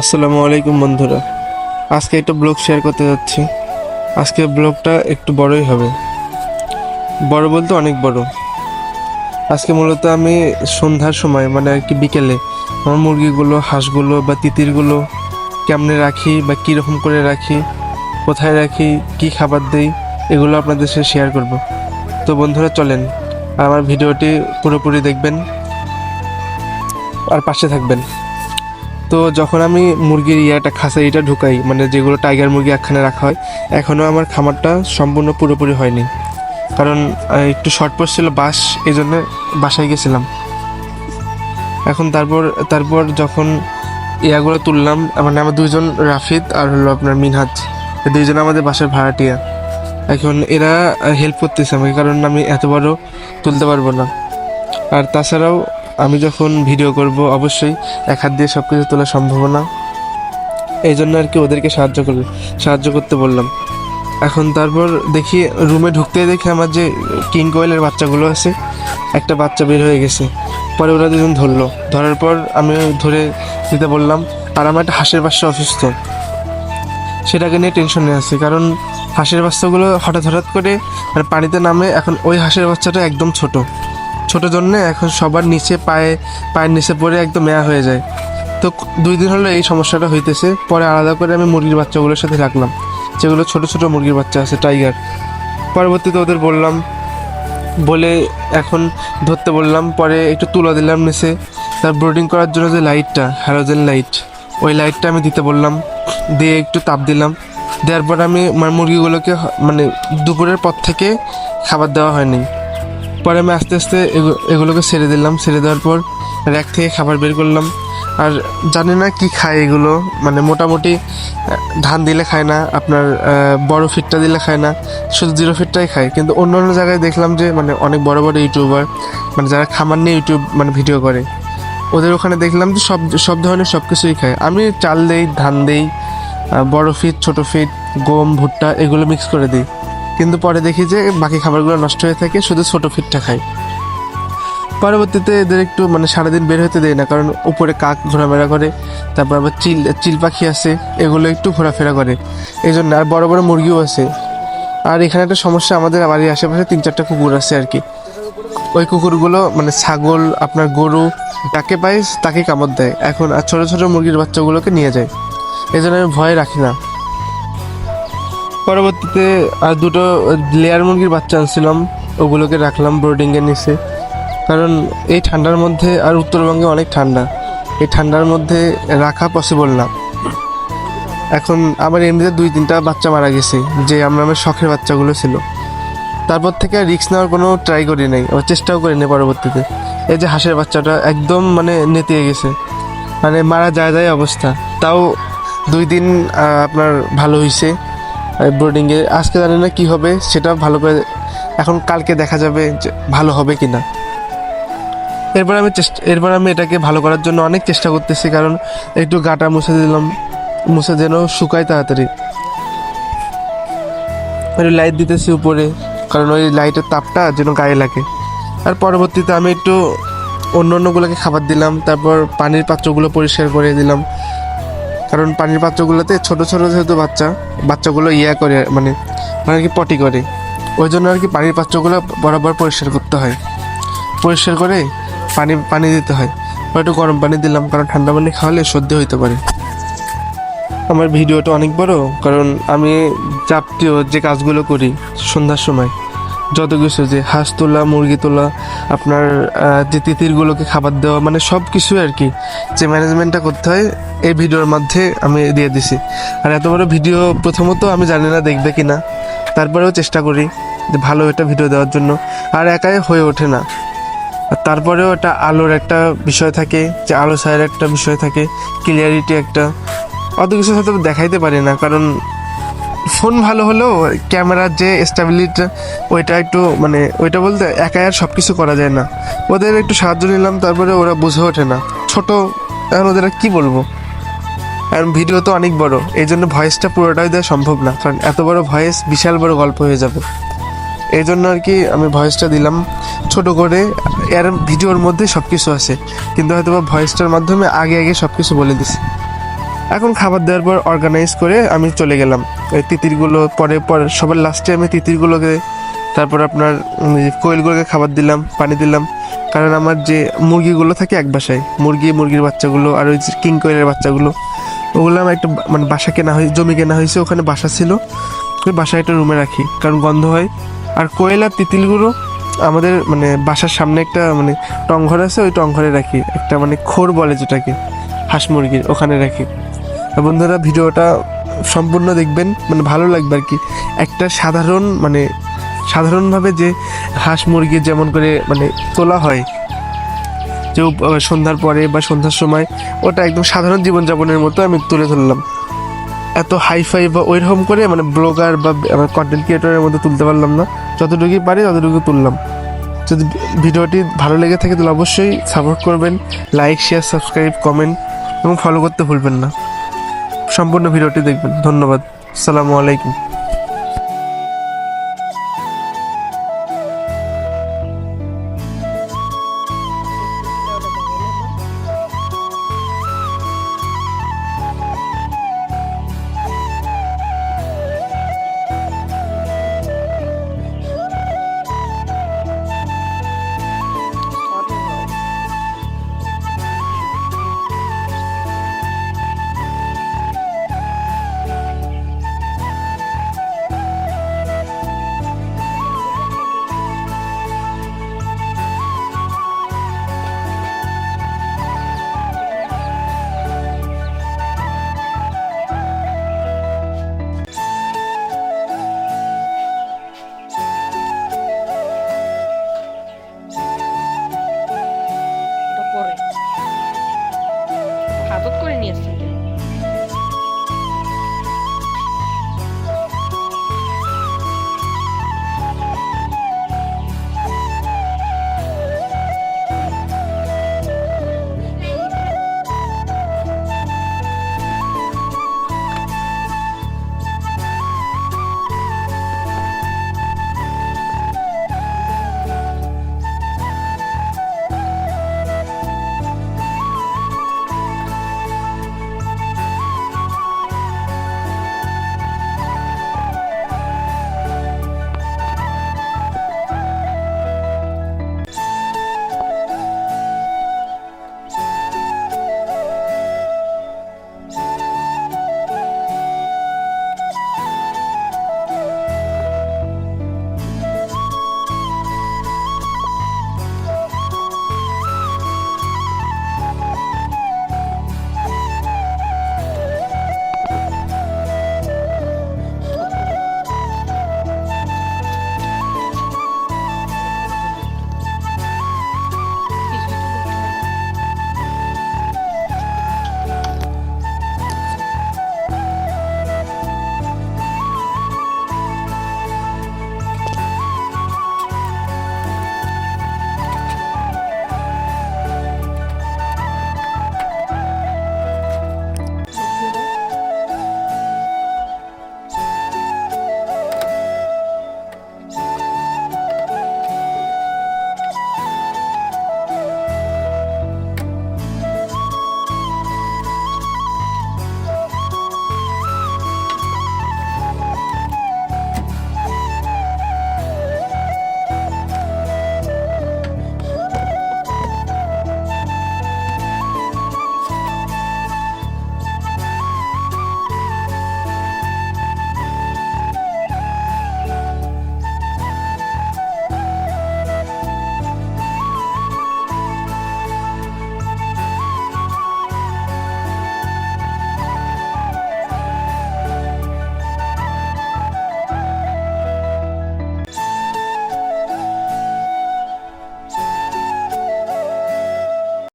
আসসালামু আলাইকুম, বন্ধুরা। আজকে একটা ব্লগ শেয়ার করতে যাচ্ছি। আজকে ব্লগটা একটু বড়ই হবে। বড় বলতে অনেক বড়। আজকে মূলত আমি সন্ধ্যার সময় মানে আর কি বিকেলে, আমার মুরগিগুলো, হাঁসগুলো বা তিতিরগুলো কেমনে রাখি বা কীরকম করে রাখি, কোথায় রাখি, কি খাবার দেই, এগুলো আপনাদের সাথে শেয়ার করব। তো বন্ধুরা, চলেন। আমার ভিডিওটি পুরোপুরি দেখবেন আর পাশে থাকবেন। তো যখন আমি মুরগির ইয়াটা খাসারিটা ঢুকাই মানে যেগুলো টাইগার মুরগি একখানে রাখা হয় এখনও আমার খামারটা সম্পূর্ণ পুরোপুরি হয়নি। কারণ একটু শর্ট পড়ছিল বাস এই জন্য বাসায় গেছিলাম। এখন তারপর তারপর যখন ইয়াগুলো তুললাম মানে আমার দুজন রাফিদ আর হলো আপনার মিনহাজ দুইজন আমাদের বাসার ভাড়াটিয়া। এখন এরা হেল্প করতেছে আমাকে, কারণ আমি এত বড় তুলতে পারব না। আর তাছাড়াও আমি যখন ভিডিও করব, অবশ্যই এক হাত দিয়ে সব কিছু তোলা সম্ভব না। এই জন্য আর কি ওদেরকে সাহায্য করবে, সাহায্য করতে বললাম। এখন তারপর দেখি রুমে ঢুকতে দেখি আমার যে কিং কোয়েলের বাচ্চাগুলো আছে, একটা বাচ্চা বের হয়ে গেছে। পরে ওরা দুজন ধরলো। ধরার পর আমি ধরে দিতে বললাম, আর আমার একটা হাঁসের বাচ্চা অসুস্থ। সেটাকে নিয়ে টেনশনে আছে। কারণ হাঁসের বাচ্চাগুলো হঠাৎ হঠাৎ করে মানে পানিতে নামে, এখন ওই হাঁসের বাচ্চাটা একদম ছোট। ছোট জন্য এখন সবার নিচে পায়ে, পায়ের নিচে পড়ে একদম মেয়া হয়ে যায়। তো দুই দিন হলো এই সমস্যাটা হইতেছে। পরে আলাদা করে আমি মুরগির বাচ্চাগুলোর সাথে রাখলাম, যেগুলো ছোট ছোট মুরগির বাচ্চা আছে টাইগার পরবর্তীতে ওদের বললাম, বলে এখন ধরতে বললাম, পরে একটু তুলা দিলাম নিচে। তার ব্রোডিং করার জন্য যে লাইটটা হ্যালোজেন লাইট ওই লাইটটা আমি দিতে বললাম। দিয়ে একটু তাপ দিলাম। দেওয়ার পর আমি আমার মুরগিগুলোকে মানে দুপুরের পর থেকে খাবার দেওয়া হয়নি। পরে আমি আস্তে আস্তে এগু- এগুলোকে ছেড়ে দিলাম। ছেড়ে দেওয়ার পর র্যাক থেকে খাবার বের করলাম। আর জানি না কি খায় এগুলো। মানে মোটামুটি ধান দিলে খায় না, আপনার বড় ফিটটা দিলে খায় না, শুধু জিরো ফিটটাই খায়। কিন্তু অন্য অন্য জায়গায় দেখলাম যে মানে অনেক বড় বড় ইউটিউবার মানে যারা খামার নিয়ে ইউটিউব মানে ভিডিও করে, ওদের ওখানে দেখলাম যে সব সব ধরনের সব কিছুই খায়। আমি চাল দেই, ধান দেই বড় ফিট, ছোট ফিট, গম, ভুট্টা এগুলো মিক্স করে দিই। কিন্তু পরে দেখি যে বাকি খাবারগুলো নষ্ট হয়ে থাকে, শুধু ছোটো ফিটটা খাই। পরবর্তীতে এদের একটু মানে সারাদিন বের হতে দেয় না, কারণ উপরে কাক ঘোরাফেরা করে, তারপর আবার চিল চিল পাখি আছে, এগুলো একটু ঘোরাফেরা করে। এই জন্য আর বড় বড় মুরগিও আছে। আর এখানে একটা সমস্যা, আমাদের বাড়ির আশেপাশে তিন চারটা কুকুর আছে আর কি। ওই কুকুরগুলো মানে ছাগল, আপনার গরু, যাকে পাই তাকে কামড় দেয়। এখন আর ছোটো ছোটো মুরগির বাচ্চাগুলোকে নিয়ে যায়। এই জন্য আমি ভয় রাখি না। পরবর্তীতে আর দুটো লেয়ার মুরগির বাচ্চা আনছিলাম, ওগুলোকে রাখলাম ব্রোডিংয়ের নিচে। কারণ এই ঠান্ডার মধ্যে আর উত্তরবঙ্গে অনেক ঠান্ডা, এই ঠান্ডার মধ্যে রাখা পসিবল না। এখন আমার এমনিতে দুই তিনটা বাচ্চা মারা গেছে, যে আমরা আমার শখের বাচ্চাগুলো ছিল। তারপর থেকে রিস্ক নেওয়ার কোনো ট্রাই করি নাই, আবার চেষ্টাও করি নাই পরবর্তীতে। এই যে হাঁসের বাচ্চাটা একদম মানে নেতিয়ে গেছে। মানে মারা যায় যায় অবস্থা। তাও দুই দিন আপনার ভালো হয়েছে ব্রোডিংয়ে আজকে জানি না কী হবে, সেটা ভালো করে এখন কালকে দেখা যাবে যে ভালো হবে কি না এরপর আমি চেষ্টা, এরপর আমি এটাকে ভালো করার জন্য অনেক চেষ্টা করতেছি, কারণ একটু গাটা মুছে দিলাম, মুছে যেন শুকায় তাড়াতাড়ি। একটু লাইট দিতেছি উপরে, কারণ ওই লাইটের তাপটা যেন গায়ে লাগে। আর পরবর্তীতে আমি একটু অন্য অন্যগুলোকে খাবার দিলাম, তারপর পানির পাত্রগুলো পরিষ্কার করে দিলাম। কারণ পানির পাত্রগুলোতে ছোট ছোট যেহেতু বাচ্চা, বাচ্চাগুলো ইয়া করে মানে মানে আর কি পটি করে। ওই জন্য আর কি পানির পাত্রগুলো বরাবর পরিষ্কার করতে হয়। পরিষ্কার করে পানি পানি দিতে হয়। একটু গরম পানি দিলাম, কারণ ঠান্ডা পানি খাওয়ালে সর্দি হইতে পারে। আমার ভিডিওটা অনেক বড়, কারণ আমি যাবতীয় যে কাজগুলো করি সন্ধ্যার সময় যত কিছু যে হাঁস তোলা, মুরগি তোলা, আপনার যে তিতিরগুলোকে খাবার দেওয়া মানে সব কিছু আর কি যে ম্যানেজমেন্টটা করতে হয়, এই ভিডিওর মধ্যে আমি দিয়ে দিছি। আর এত বড় ভিডিও প্রথমত আমি জানি না দেখবে কি না তারপরেও চেষ্টা করি যে ভালো একটা ভিডিও দেওয়ার জন্য। আর একাই হয়ে ওঠে না। আর তারপরেও একটা আলোর একটা বিষয় থাকে, যে আলো ছায়ের একটা বিষয় থাকে ক্লিয়ারিটি একটা। অত কিছু হয়তো দেখাইতে পারি না, কারণ ফোন ভালো হলেও ক্যামেরার যে স্টেবিলিটি ওইটা একটু মানে ওইটা বলতে একা আর সব কিছু করা যায় না। ওদের একটু সাহায্য নিলাম, তারপরে ওরা বুঝে ওঠে না। ছোট, এখন ওদের কি বলব? কারণ ভিডিও তো অনেক বড় এই জন্য ভয়েসটা পুরোটাই দেওয়া সম্ভব না। কারণ এত বড় ভয়েস বিশাল বড় গল্প হয়ে যাবে। এই জন্য আর কি আমি ভয়েসটা দিলাম। ছোট করে, এর ভিডিওর মধ্যে সব কিছু আছে। কিন্তু হয়তো বা ভয়েসটার মাধ্যমে আগে আগে সব কিছু বলে দিছি। এখন খাবার দেওয়ার পর অর্গানাইজ করে আমি চলে গেলাম। ওই তিতিরগুলো পরে পরে সবার লাস্টে আমি তিতিরগুলোকে তারপর আপনার কোয়েলগুলোকে খাবার দিলাম, পানি দিলাম। কারণ আমার যে মুরগিগুলো থাকে এক বাসায়, মুরগি, মুরগির বাচ্চাগুলো আর ওই কিং কোয়েলের বাচ্চাগুলো, ওগুলো আমার একটা মানে বাসা কেনা হয়, জমি কেনা হয়েছে, ওখানে বাসা ছিল। ওই বাসায় একটা রুমে রাখি, কারণ গন্ধ হয়। আর কোয়েল আর তিতিলগুলো আমাদের মানে বাসার সামনে একটা মানে টংঘর আছে, ওই টংঘরে রাখি। একটা মানে খোর বলে যেটাকে, হাঁস মুরগির, ওখানে রাখি। বন্ধুরা, ভিডিওটা সম্পূর্ণ দেখবেন মানে ভালো লাগবে আর কি। একটা সাধারণ মানে সাধারণভাবে যে হাঁস মুরগি যেমন করে মানে তোলা হয়, যে সন্ধ্যার পরে বা সন্ধ্যার সময়, ওটা একদম সাধারণ জীবনযাপনের মতো আমি তুলে ধরলাম। এত হাইফাই বা ওইরকম করে মানে ব্লগার বা কন্টেন্ট ক্রিয়েটরের মধ্যে তুলতে পারলাম না। যতটুকুই পারি ততটুকু তুললাম। যদি ভিডিওটি ভালো লেগে থাকে তাহলে অবশ্যই সাপোর্ট করবেন লাইক শেয়ার সাবস্ক্রাইব কমেন্ট এবং ফলো করতে ভুলবেন না। সম্পূর্ণ ভিডিওটি দেখবেন। ধন্যবাদ। আসসালামু আলাইকুম।